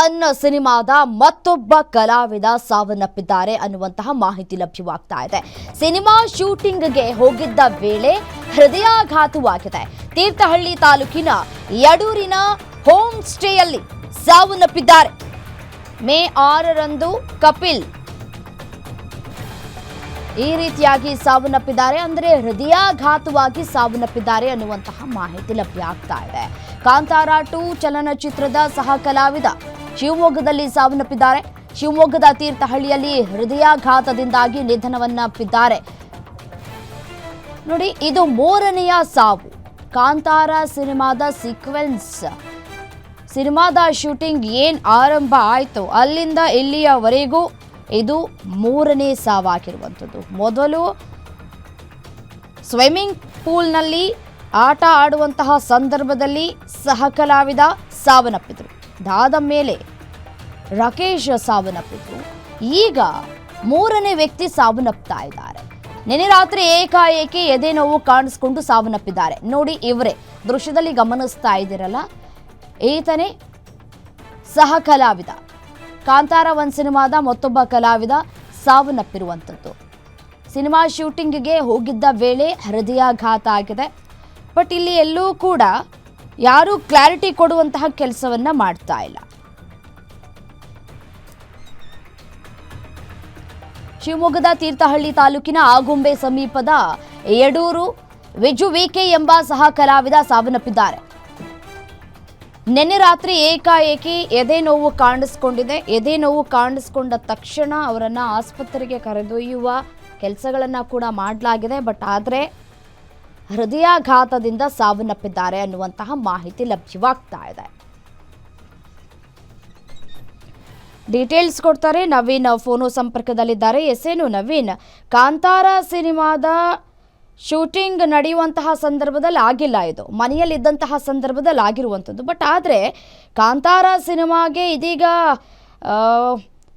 One ಸಿನಿಮಾದ ಮತ್ತೊಬ್ಬ ಕಲಾವಿದ ಸಾವನ್ನಪ್ಪಿದ್ದಾರೆ ಅನ್ನುವಂತಹ ಮಾಹಿತಿ ಲಭ್ಯವಾಗ್ತಾ ಇದೆ. ಸಿನಿಮಾ ಶೂಟಿಂಗ್ಗೆ ಹೋಗಿದ್ದ ವೇಳೆ ಹೃದಯಾಘಾತವಾಗಿದೆ. ತೀರ್ಥಹಳ್ಳಿ ತಾಲೂಕಿನ ಯಡೂರಿನ ಹೋಮ್ ಸ್ಟೇಯಲ್ಲಿ ಸಾವನ್ನಪ್ಪಿದ್ದಾರೆ. ಮೇ ಆರರಂದು ಕಪಿಲ್ ಈ ರೀತಿಯಾಗಿ ಸಾವನ್ನಪ್ಪಿದ್ದಾರೆ. ಅಂದರೆ ಹೃದಯಾಘಾತವಾಗಿ ಸಾವನ್ನಪ್ಪಿದ್ದಾರೆ ಅನ್ನುವಂತಹ ಮಾಹಿತಿ ಲಭ್ಯ ಆಗ್ತಾ ಇದೆ. ಕಾಂತಾರಾಟು ಚಲನಚಿತ್ರದ ಸಹ ಕಲಾವಿದ ಶಿವಮೊಗ್ಗದಲ್ಲಿ ಸಾವನ್ನಪ್ಪಿದ್ದಾರೆ. ಶಿವಮೊಗ್ಗದ ತೀರ್ಥಹಳ್ಳಿಯಲ್ಲಿ ಹೃದಯಾಘಾತದಿಂದಾಗಿ ನಿಧನವನ್ನಪ್ಪಿದ್ದಾರೆ. ನೋಡಿ, ಇದು ಮೂರನೆಯ ಸಾವು. ಕಾಂತಾರ ಸಿನಿಮಾದ ಸೀಕ್ವೆನ್ಸ್. ಸಿನಿಮಾದ ಶೂಟಿಂಗ್ ಏನ್ ಆರಂಭ ಆಯಿತು? ಅಲ್ಲಿಂದ ಇಲ್ಲಿಯವರೆಗೂ ಇದು ಮೂರನೇ ಸಾವಾಗಿರುವಂಥದ್ದು. ಮೊದಲು ಸ್ವಿಮ್ಮಿಂಗ್ ಪೂಲ್ನಲ್ಲಿ ಆಟ ಆಡುವಂತಹ ಸಂದರ್ಭದಲ್ಲಿ ಸಹಕಲಾವಿದ ಸಾವನ್ನಪ್ಪಿದ್ರು. ಅದಾದ ಮೇಲೆ ರಾಕೇಶ್ ಸಾವನ್ನಪ್ಪಿದ್ರು ಈಗ ಮೂರನೇ ವ್ಯಕ್ತಿ ಸಾವನ್ನಪ್ತಾ ಇದ್ದಾರೆ. ನಿನ್ನೆ ರಾತ್ರಿ ಏಕಾಏಕಿ ಎದೆ ನೋವು ಕಾಣಿಸ್ಕೊಂಡು ಸಾವನ್ನಪ್ಪಿದ್ದಾರೆ. ನೋಡಿ, ಇವರೇ ದೃಶ್ಯದಲ್ಲಿ ಗಮನಿಸ್ತಾ ಇದ್ದೀರಲ್ಲ, ಈತನೇ ಸಹ ಕಲಾವಿದ ಕಾಂತಾರ ಒನ್ ಸಿನಿಮಾದ ಮತ್ತೊಬ್ಬ ಕಲಾವಿದ ಸಾವನ್ನಪ್ಪಿರುವಂಥದ್ದು. ಸಿನಿಮಾ ಶೂಟಿಂಗ್ಗೆ ಹೋಗಿದ್ದ ವೇಳೆ ಹೃದಯಾಘಾತ ಆಗಿದೆ. ಬಟ್ ಇಲ್ಲಿ ಎಲ್ಲೂ ಕೂಡ ಯಾರೂ ಕ್ಲಾರಿಟಿ ಕೊಡುವಂತಹ ಕೆಲಸವನ್ನ ಮಾಡ್ತಾ ಇಲ್ಲ. ಶಿವಮೊಗ್ಗದ ತೀರ್ಥಹಳ್ಳಿ ತಾಲೂಕಿನ ಆಗುಂಬೆ ಸಮೀಪದ ಯಡೂರು ವಿಜು ವಿಕೆ ಎಂಬ ಸಹ ಕಲಾವಿದ ಸಾವನ್ನಪ್ಪಿದ್ದಾರೆ. ನಿನ್ನೆ ರಾತ್ರಿ ಏಕಾಏಕಿ ಎದೆ ನೋವು ಕಾಣಿಸ್ಕೊಂಡಿದೆ. ಎದೆ ನೋವು ಕಾಣಿಸ್ಕೊಂಡ ತಕ್ಷಣ ಅವರನ್ನ ಆಸ್ಪತ್ರೆಗೆ ಕರೆದೊಯ್ಯುವ ಕೆಲಸಗಳನ್ನ ಕೂಡ ಮಾಡಲಾಗಿದೆ. ಬಟ್ ಆದರೆ ಹೃದಯಾಘಾತದಿಂದ ಸಾವನ್ನಪ್ಪಿದ್ದಾರೆ ಅನ್ನುವಂತಹ ಮಾಹಿತಿ ಲಭ್ಯವಾಗ್ತಾ ಇದೆ. ಡೀಟೇಲ್ಸ್ ಕೊಡ್ತಾರೆ ನವೀನ್, ಫೋನು ಸಂಪರ್ಕದಲ್ಲಿದ್ದಾರೆ. ಎಸೇನು ನವೀನ್, ಕಾಂತಾರ ಸಿನಿಮಾದ ಶೂಟಿಂಗ್ ನಡೆಯುವಂತಹ ಸಂದರ್ಭದಲ್ಲಿ ಆಗಿಲ್ಲ ಇದು. ಮನೆಯಲ್ಲಿದ್ದಂತಹ ಸಂದರ್ಭದಲ್ಲಿ ಆಗಿರುವಂಥದ್ದು. ಬಟ್ ಆದರೆ ಕಾಂತಾರ ಸಿನಿಮಾಗೆ ಇದೀಗ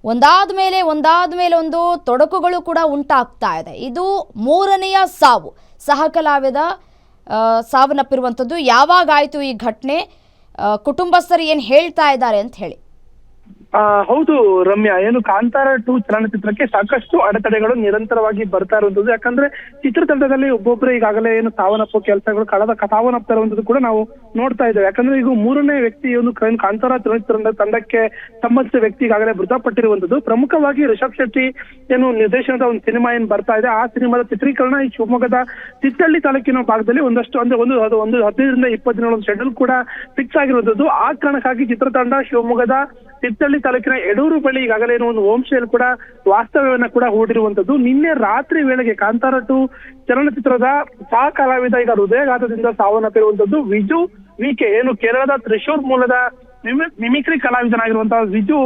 ಒಂದಾದ ಮೇಲೆ ಒಂದಾದ ಮೇಲೆ ಒಂದು ತೊಡಕುಗಳು ಕೂಡ ಉಂಟಾಗ್ತಾ ಇದೆ. ಇದು ಮೂರನೆಯ ಸಾವು. ಸಹಕಲಾವಿದ ಸಾವನ್ನಪ್ಪಿರುವಂಥದ್ದು ಯಾವಾಗ ಆಯಿತು ಈ ಘಟನೆ? ಕುಟುಂಬಸ್ಥರು ಏನು ಹೇಳ್ತಾ ಇದ್ದಾರೆ ಅಂತ ಹೇಳಿ. ಹೌದು ರಮ್ಯಾ, ಏನು ಕಾಂತಾರ ಟು ಚಲನಚಿತ್ರಕ್ಕೆ ಸಾಕಷ್ಟು ಅಡೆತಡೆಗಳು ನಿರಂತರವಾಗಿ ಬರ್ತಾ ಇರುವಂತದ್ದು ಯಾಕಂದ್ರೆ ಚಿತ್ರತಂಡದಲ್ಲಿ ಒಬ್ಬೊಬ್ರು ಈಗಾಗಲೇ ಏನು ಸಾವನಪ್ಪ ಕೆಲಸಗಳು, ಕಳೆದ ಸಾವನ್ನಪ್ತಾ ಇರುವಂತದ್ದು ಕೂಡ ನಾವು ನೋಡ್ತಾ ಇದ್ದೇವೆ. ಯಾಕಂದ್ರೆ ಈಗ ಮೂರನೇ ವ್ಯಕ್ತಿ ಒಂದು ಕಾಂತಾರ ಚಲನಚಿತ್ರ ತಂಡಕ್ಕೆ ಸಂಬಂಧಿಸಿದ ವ್ಯಕ್ತಿ ಈಗಾಗಲೇ ಮೃತಪಟ್ಟಿರುವಂತದ್ದು ಪ್ರಮುಖವಾಗಿ ರಿಷಬ್ ಶೆಟ್ಟಿ ಏನು ನಿರ್ದೇಶನದ ಒಂದು ಸಿನಿಮಾ ಏನ್ ಬರ್ತಾ ಇದೆ, ಆ ಸಿನಿಮಾದ ಚಿತ್ರೀಕರಣ ಈ ಶಿವಮೊಗ್ಗದ ತಿತ್ತಳ್ಳಿ ತಾಲೂಕಿನ ಭಾಗದಲ್ಲಿ ಒಂದಷ್ಟು, ಅಂದ್ರೆ ಒಂದು ಒಂದು ಹದಿನೈದರಿಂದ ಇಪ್ಪತ್ತು ದಿನ ಒಂದು ಶೆಡ್ಯೂಲ್ ಕೂಡ ಫಿಕ್ಸ್ ಆಗಿರುವಂತದ್ದು ಆ ಕಾರಣಕ್ಕಾಗಿ ಚಿತ್ರತಂಡ ಶಿವಮೊಗ್ಗದ ಚಿತ್ತಳ್ಳಿ ತಾಲೂಕಿನ ಯಡೂರು ಬಳಿ ಈಗಾಗಲೇ ಒಂದು ಹೋಮ್ ಕೂಡ ವಾಸ್ತವ್ಯವನ್ನ ಕೂಡ ಹೂಡಿರುವಂತದ್ದು. ನಿನ್ನೆ ರಾತ್ರಿ ವೇಳೆಗೆ ಕಾಂತಾರ ಟು ಚಲನಚಿತ್ರದ ಸಹ ಕಲಾವಿದ ಈಗ ಹೃದಯಘಾತದಿಂದ ಸಾವನ್ನಪ್ಪಿರುವಂತದ್ದು ವಿಜು ವಿಕೆ ಏನು ಕೇರಳದ ತ್ರಿಶೂರ್ ಮೂಲದ ಮಿಮಿ- ಮಿಮಿಕ್ರಿ ಕಲಾವಿದನಾಗಿರುವಂತಹ ವಿಜು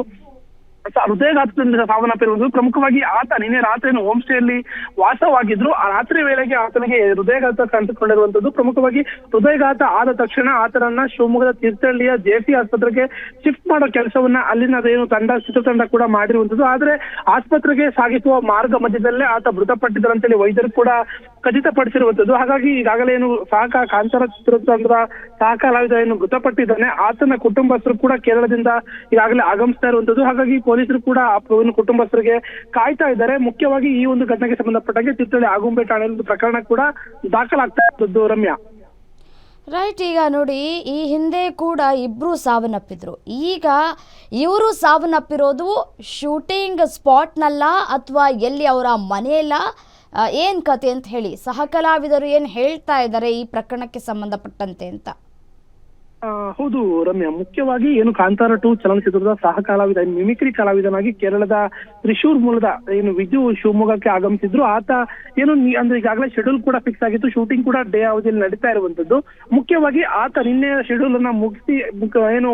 ಹೃದಯಾಘಾತದಿಂದ ಸಾವನ್ನಪ್ಪಿರುವುದು ಪ್ರಮುಖವಾಗಿ ಆತ ನಿನ್ನೆ ರಾತ್ರಿ ಹೋಮ್ ಸ್ಟೇಯಲ್ಲಿ ವಾಸವಾಗಿದ್ರು. ಆ ರಾತ್ರಿ ವೇಳೆಗೆ ಆತನಿಗೆ ಹೃದಯಘಾತ ಕಾಣಿಸಿಕೊಂಡಿರುವಂತದ್ದು ಪ್ರಮುಖವಾಗಿ ಹೃದಯಾಘಾತ ಆದ ತಕ್ಷಣ ಆತನನ್ನ ಶಿವಮೊಗ್ಗದ ತೀರ್ಥಹಳ್ಳಿಯ ಜೆಸಿ ಆಸ್ಪತ್ರೆಗೆ ಶಿಫ್ಟ್ ಮಾಡೋ ಕೆಲಸವನ್ನ ಅಲ್ಲಿನ ಅದೇನು ತಂಡ, ಚಿತ್ರತಂಡ ಕೂಡ ಮಾಡಿರುವಂತದ್ದು ಆದ್ರೆ ಆಸ್ಪತ್ರೆಗೆ ಸಾಗಿಸುವ ಮಾರ್ಗ ಮಧ್ಯದಲ್ಲೇ ಆತ ಮೃತಪಟ್ಟಿದ್ದರಂತೇಳಿ ವೈದ್ಯರು ಕೂಡ ಖಚಿತಪಡಿಸಿರುವಂತದ್ದು ಹಾಗಾಗಿ ಈಗಾಗಲೇ ಏನು ಸಹಕ ಕಾಂತಾರ ಚಿತ್ರತಂಡದ ಸಹ ಕಲಾವಿದ ಏನು ಮೃತಪಟ್ಟಿದ್ದಾನೆ. ಆತನ ಕುಟುಂಬಸ್ಥರು ಕೂಡ ಕೇರಳದಿಂದ ಈಗಾಗಲೇ ಆಗಮಿಸ್ತಾ ಇರುವಂತದ್ದು ಹಾಗಾಗಿ ಪೊಲೀಸರು ಕೂಡ ಆ ಕುಟುಂಬಸ್ಥರಿಗೆ ಕಾಯ್ತಾ ಇದ್ದಾರೆ. ಮುಖ್ಯವಾಗಿ ಈ ಒಂದು ಘಟನೆಗೆ ಸಂಬಂಧಪಟ್ಟಂಗೆ ಚಿತ್ರಳ್ಳಿ ಆಗುಂಬೆ ಒಂದು ಪ್ರಕರಣ ಕೂಡ ದಾಖಲಾಗ್ತಾ ಇರುವಂತದ್ದು ರಮ್ಯಾ. ರೈಟ್, ಈಗ ನೋಡಿ, ಈ ಹಿಂದೆ ಕೂಡ ಇಬ್ರು ಸಾವನ್ನಪ್ಪಿದ್ರು. ಈಗ ಇವರು ಸಾವನ್ನಪ್ಪಿರೋದು ಶೂಟಿಂಗ್ ಸ್ಪಾಟ್ನಲ್ಲ ಅಥವಾ ಎಲ್ಲಿ ಅವರ ಮನೆಯಲ್ಲ? ಏನು ಕತೆ ಅಂತ ಹೇಳಿ ಸಹಕಲಾವಿದರು ಏನು ಹೇಳ್ತಾ ಇದ್ದಾರೆ ಈ ಪ್ರಕರಣಕ್ಕೆ ಸಂಬಂಧಪಟ್ಟಂತೆ ಅಂತ? ಹೌದು ರಮ್ಯಾ, ಮುಖ್ಯವಾಗಿ ಏನು ಕಾಂತಾರ ಟು ಚಲನಚಿತ್ರದ ಸಹ ಕಲಾವಿದ ಮಿಮಿಕ್ರಿ ಕಲಾವಿದನಾಗಿ ಕೇರಳದ ತ್ರಿಶೂರ್ ಮೂಲದ ಏನು ವಿಜು ಶಿವಮೊಗ್ಗಕ್ಕೆ ಆಗಮಿಸಿದ್ರು. ಆತ ಏನು ಅಂದ್ರೆ ಈಗಾಗಲೇ ಶೆಡ್ಯೂಲ್ ಕೂಡ ಫಿಕ್ಸ್ ಆಗಿತ್ತು ಶೂಟಿಂಗ್ ಕೂಡ ಡೇ ಅವಧಿಯಲ್ಲಿ ನಡೀತಾ ಇರುವಂತದ್ದು. ಮುಖ್ಯವಾಗಿ ಆತ ನಿನ್ನೆ ಶೆಡ್ಯೂಲ್ ಅನ್ನ ಮುಗಿಸಿ ಏನು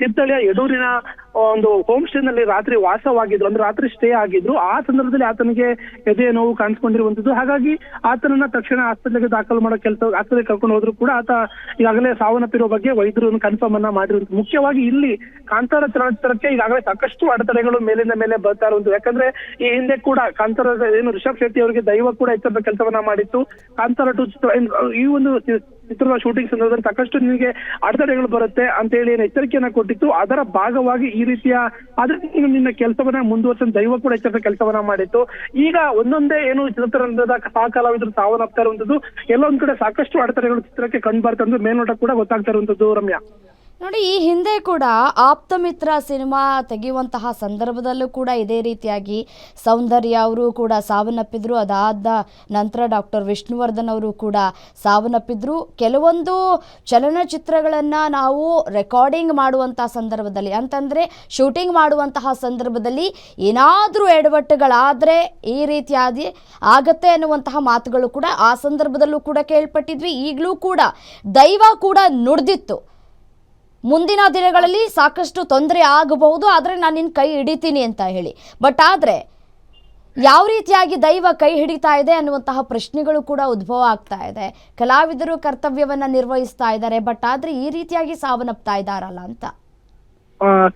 ತೀರ್ಥಳಿಯ ಯಡೂರಿನ ಒಂದು ಹೋಮ್ ಸ್ಟೇ ನಲ್ಲಿ ರಾತ್ರಿ ವಾಸವಾಗಿದ್ರು ಅಂದ್ರೆ ರಾತ್ರಿ ಸ್ಟೇ ಆಗಿದ್ರು ಆ ಸಂದರ್ಭದಲ್ಲಿ ಆತನಿಗೆ ಎದೆ ನೋವು ಕಾಣಿಸ್ಕೊಂಡಿರುವಂತದ್ದು ಹಾಗಾಗಿ ಆತನನ್ನ ತಕ್ಷಣ ಆಸ್ಪತ್ರೆಗೆ ದಾಖಲು ಮಾಡೋ ಕೆಲಸ, ಆಸ್ಪತ್ರೆಗೆ ಕರ್ಕೊಂಡು ಹೋದ್ರು ಕೂಡ ಆತ ಈಗಾಗಲೇ ಸಾವನ್ನಪ್ಪಿರೋ ಬಗ್ಗೆ ವೈದ್ಯರು ಕನ್ಫರ್ಮ್ ಅನ್ನ ಮಾಡಿರುವಂತ ಮುಖ್ಯವಾಗಿ ಇಲ್ಲಿ ಕಾಂತಾರ ಚಲನಚಿತ್ರಕ್ಕೆ ಈಗಾಗಲೇ ಸಾಕಷ್ಟು ಅಡೆತಡೆಗಳು ಮೇಲಿಂದ ಮೇಲೆ ಬರ್ತಾ ಇರುವಂತದ್ದು ಯಾಕಂದ್ರೆ ಈ ಹಿಂದೆ ಕೂಡ ಕಾಂತಾರ ಏನು ರಿಷಬ್ ಶೆಟ್ಟಿ ಅವರಿಗೆ ದೈವ ಕೂಡ ಎಚ್ಚರದ ಕೆಲಸವನ್ನ ಮಾಡಿತ್ತು. ಕಾಂತಾರ ಟು, ಈ ಒಂದು ಚಿತ್ರದ ಶೂಟಿಂಗ್ ಸಂದರ್ಭದಲ್ಲಿ ಸಾಕಷ್ಟು ನಿಮಗೆ ಅಡೆತಡೆಗಳು ಬರುತ್ತೆ ಅಂತ ಹೇಳಿ ಏನು ಎಚ್ಚರಿಕೆಯನ್ನ ಕೊಟ್ಟಿತ್ತು. ಅದರ ಭಾಗವಾಗಿ ಈ ರೀತಿಯ ಆದ್ರೆ ನೀನು ನಿನ್ನ ಕೆಲಸವನ್ನ ಮುಂದುವರ್ಸ ದೈವ ಕೂಡ ಎಚ್ಚರಿಕೆ ಕೆಲಸವನ್ನ ಮಾಡಿತ್ತು. ಈಗ ಒಂದೊಂದೇ ಏನು ಚಿತ್ರರಂಗದ ಸಹ ಕಲಾವಿದರು ಸಾವನ್ನಪ್ತಾ ಇರುವಂತದ್ದು, ಎಲ್ಲೊಂದ್ ಕಡೆ ಸಾಕಷ್ಟು ಅಡೆತಡೆಗಳು ಚಿತ್ರಕ್ಕೆ ಕಂಡು ಬರ್ತಾ ಮೇಲ್ನೋಟ ಕೂಡ ಗೊತ್ತಾಗ್ತಾ ಇರುವಂತದ್ದು ರಮ್ಯಾ. ನೋಡಿ, ಈ ಹಿಂದೆ ಕೂಡ ಆಪ್ತಮಿತ್ರ ಸಿನಿಮಾ ತೆಗೆಯುವಂತಹ ಸಂದರ್ಭದಲ್ಲೂ ಕೂಡ ಇದೇ ರೀತಿಯಾಗಿ ಸೌಂದರ್ಯ ಅವರು ಕೂಡ ಸಾವನ್ನಪ್ಪಿದ್ರು. ಅದಾದ ನಂತರ ಡಾಕ್ಟರ್ ವಿಷ್ಣುವರ್ಧನ್ ಅವರು ಕೂಡ ಸಾವನ್ನಪ್ಪಿದ್ರು. ಕೆಲವೊಂದು ಚಲನಚಿತ್ರಗಳನ್ನು ನಾವು ರೆಕಾರ್ಡಿಂಗ್ ಮಾಡುವಂತಹ ಸಂದರ್ಭದಲ್ಲಿ, ಅಂತಂದರೆ ಶೂಟಿಂಗ್ ಮಾಡುವಂತಹ ಸಂದರ್ಭದಲ್ಲಿ ಏನಾದರೂ ಎಡವಟ್ಟುಗಳಾದರೆ ಈ ರೀತಿಯಾಗಿ ಆಗತ್ತೆ ಅನ್ನುವಂತಹ ಮಾತುಗಳು ಕೂಡ ಆ ಸಂದರ್ಭದಲ್ಲೂ ಕೂಡ ಕೇಳ್ಪಟ್ಟಿದ್ವಿ. ಈಗಲೂ ಕೂಡ ದೈವ ಕೂಡ ನುಡಿದಿತ್ತು. ಮುಂದಿನ ದಿನಗಳಲ್ಲಿ ಸಾಕಷ್ಟು ತೊಂದರೆ ಆಗಬಹುದು, ಆದರೆ ನಾನು ನಿನ್ನ ಕೈ ಹಿಡಿತೀನಿ ಅಂತ ಹೇಳಿ. ಬಟ್ ಆದರೆ, ಯಾವ ರೀತಿಯಾಗಿ ದೈವ ಕೈ ಹಿಡಿತಾ ಇದೆ ಅನ್ನುವಂತಹ ಪ್ರಶ್ನೆಗಳು ಕೂಡ ಉದ್ಭವ ಆಗ್ತಾ ಇದೆ. ಕಲಾವಿದರು ಕರ್ತವ್ಯವನ್ನು ನಿರ್ವಹಿಸ್ತಾ ಇದ್ದಾರೆ ಬಟ್ ಆದರೆ ಈ ರೀತಿಯಾಗಿ ಸಾವನ್ನಪ್ತಾ ಇದ್ದಾರಲ್ಲ ಅಂತ.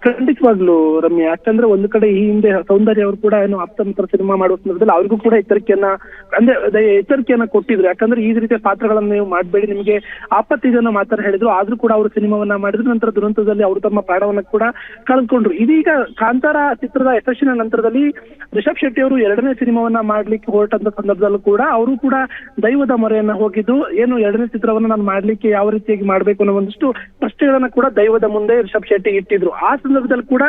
ಖಂಡಿತವಾಗ್ಲು ರಮ್ಯಾ. ಯಾಕಂದ್ರೆ ಒಂದು ಕಡೆ ಈ ಹಿಂದೆ ಸೌಂದರ್ಯ ಅವರು ಕೂಡ ಏನು ಆಪ್ತಮಿತ್ರ ಸಿನಿಮಾ ಮಾಡುವ ಸಂದರ್ಭದಲ್ಲಿ ಅವ್ರಿಗೂ ಕೂಡ ಎಚ್ಚರಿಕೆಯನ್ನ, ಅಂದ್ರೆ ಅದೇ ಎಚ್ಚರಿಕೆಯನ್ನ ಕೊಟ್ಟಿದ್ರು. ಯಾಕಂದ್ರೆ ಈ ರೀತಿಯ ಪಾತ್ರಗಳನ್ನ ನೀವು ಮಾಡಬೇಡಿ, ನಿಮಗೆ ಆಪತ್ತಿದನ್ನ ಮಾತ್ರ ಹೇಳಿದ್ರು. ಆದ್ರೂ ಕೂಡ ಅವರು ಸಿನಿಮಾವನ್ನ ಮಾಡಿದ್ರು. ನಂತರ ದುರಂತದಲ್ಲಿ ಅವರು ತಮ್ಮ ಪ್ರಾಣವನ್ನ ಕೂಡ ಕಳ್ಕೊಂಡ್ರು ಇದೀಗ ಕಾಂತಾರ ಚಿತ್ರದ ಯಶಸ್ಸಿನ ನಂತರದಲ್ಲಿ ರಿಷಬ್ ಶೆಟ್ಟಿ ಅವರು ಎರಡನೇ ಸಿನಿಮಾವನ್ನ ಮಾಡ್ಲಿಕ್ಕೆ ಹೊರಟಂತ ಸಂದರ್ಭದಲ್ಲೂ ಕೂಡ ಅವರು ಕೂಡ ದೈವದ ಮೊರೆಯನ್ನ ಹೋಗಿದ್ದು. ಏನು ಎರಡನೇ ಚಿತ್ರವನ್ನ ನಾನು ಮಾಡ್ಲಿಕ್ಕೆ ಯಾವ ರೀತಿಯಾಗಿ ಮಾಡ್ಬೇಕು ಅನ್ನೋ ಒಂದಿಷ್ಟು ಪ್ರಶ್ನೆಗಳನ್ನ ಕೂಡ ದೈವದ ಮುಂದೆ ರಿಷಬ್ ಶೆಟ್ಟಿ ಇಟ್ಟಿದ್ರು. ಆ ಸಂದರ್ಭದಲ್ಲಿ ಕೂಡ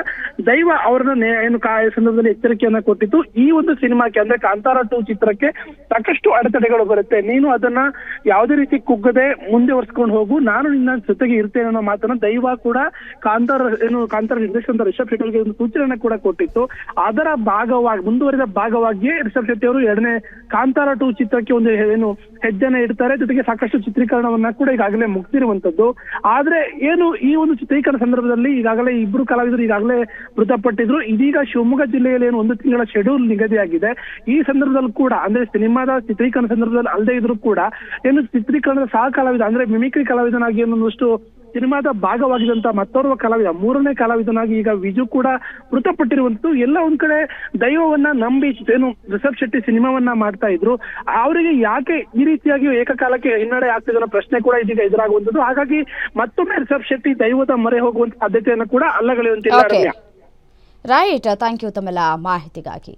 ದೈವ ಅವರನ್ನ ಏನು ಸಂದರ್ಭದಲ್ಲಿ ಎಚ್ಚರಿಕೆಯನ್ನ ಕೊಟ್ಟಿತ್ತು. ಈ ಒಂದು ಸಿನಿಮಾಕ್ಕೆ ಅಂದ್ರೆ ಕಾಂತಾರ ಟೂ ಚಿತ್ರಕ್ಕೆ ಸಾಕಷ್ಟು ಅಡೆತಡೆಗಳು ಬರುತ್ತೆ. ನೀನು ಅದನ್ನ ಯಾವುದೇ ರೀತಿ ಕುಗ್ಗದೆ ಮುಂದೆ ಒರೆಸ್ಕೊಂಡು ಹೋಗು. ನಾನು ನಿನ್ನ ಜೊತೆಗೆ ಇರ್ತೇನೆ ಅನ್ನೋ ಮಾತನ್ನ ದೈವ ಕೂಡ ಕಾಂತಾರ ಏನು, ಕಾಂತಾರ ನಿರ್ದೇಶನದ ರಿಷಬ್ ಶೆಟ್ಟಿಗೆ ಒಂದು ಸೂಚನೆ ಕೂಡ ಕೊಟ್ಟಿತ್ತು. ಅದರ ಭಾಗವಾಗಿ, ಮುಂದುವರಿದ ಭಾಗವಾಗಿಯೇ ರಿಷಬ್ ಶೆಟ್ಟಿ ಅವರು ಎರಡನೇ ಕಾಂತಾರ ಟೂ ಚಿತ್ರಕ್ಕೆ ಒಂದು ಏನು ಹೆಜ್ಜೆನ ಇಡ್ತಾರೆ. ಜೊತೆಗೆ ಸಾಕಷ್ಟು ಚಿತ್ರೀಕರಣವನ್ನ ಕೂಡ ಈಗಾಗಲೇ ಮುಗ್ದಿರುವಂತದ್ದು. ಆದ್ರೆ ಏನು ಈ ಒಂದು ಚಿತ್ರೀಕರಣ ಸಂದರ್ಭದಲ್ಲಿ ಈಗಾಗಲೇ ಇಬ್ರು ಕಲಾವಿದರು ಈಗಾಗಲೇ ಮೃತಪಟ್ಟಿದ್ರು. ಇದೀಗ ಶಿವಮೊಗ್ಗ ಜಿಲ್ಲೆಯಲ್ಲಿ ಏನು ಒಂದು ತಿಂಗಳ ಶೆಡ್ಯೂಲ್ ನಿಗದಿಯಾಗಿದೆ. ಈ ಸಂದರ್ಭದಲ್ಲಿ ಕೂಡ, ಅಂದ್ರೆ ಸಿನಿಮಾದ ಚಿತ್ರೀಕರಣ ಸಂದರ್ಭದಲ್ಲಿ ಅಲ್ಲದೆ ಇದ್ರು ಕೂಡ, ಏನು ಚಿತ್ರೀಕರಣದ ಸಹ ಕಲಾವಿದ, ಅಂದ್ರೆ ಮಿಮಿಕ್ರಿ ಕಲಾವಿದನಾಗಿ ಏನೊಂದಷ್ಟು ಸಿನಿಮಾದ ಭಾಗವಾಗಿದ್ದಂತ ಮತ್ತೋರ್ವ ಕಲಾವಿದ ಮೂರನೇ ಕಲಾವಿದನಾಗಿ ಈಗ ವಿಜು ಕೂಡ ಮೃತಪಟ್ಟಿರುವಂತದ್ದು. ಎಲ್ಲ ಒಂದ್ ಕಡೆ ದೈವವನ್ನ ನಂಬಿ ಏನು ರಿಷಬ್ ಶೆಟ್ಟಿ ಸಿನಿಮಾವನ್ನ ಮಾಡ್ತಾ ಇದ್ರು. ಅವರಿಗೆ ಯಾಕೆ ಈ ರೀತಿಯಾಗಿ ಏಕಕಾಲಕ್ಕೆ ಹಿನ್ನಡೆ ಆಗ್ತಿದೆ ಅನ್ನೋ ಪ್ರಶ್ನೆ ಕೂಡ ಇದೀಗ ಎದುರಾಗುವಂತದ್ದು. ಹಾಗಾಗಿ ಮತ್ತೊಮ್ಮೆ ರಿಷಬ್ ಶೆಟ್ಟಿ ದೈವದ ಮೊರೆ ಹೋಗುವಂತ ಸಾಧ್ಯತೆಯನ್ನು ಕೂಡ ಅಲ್ಲಗಳೆಯುವಂತಿಲ್ಲ ರಮ್ಯಾ. ರೈಟ್ ಥ್ಯಾಂಕ್ ಯು ತಮ್ಮೆಲ್ಲ ಮಾಹಿತಿಗಾಗಿ.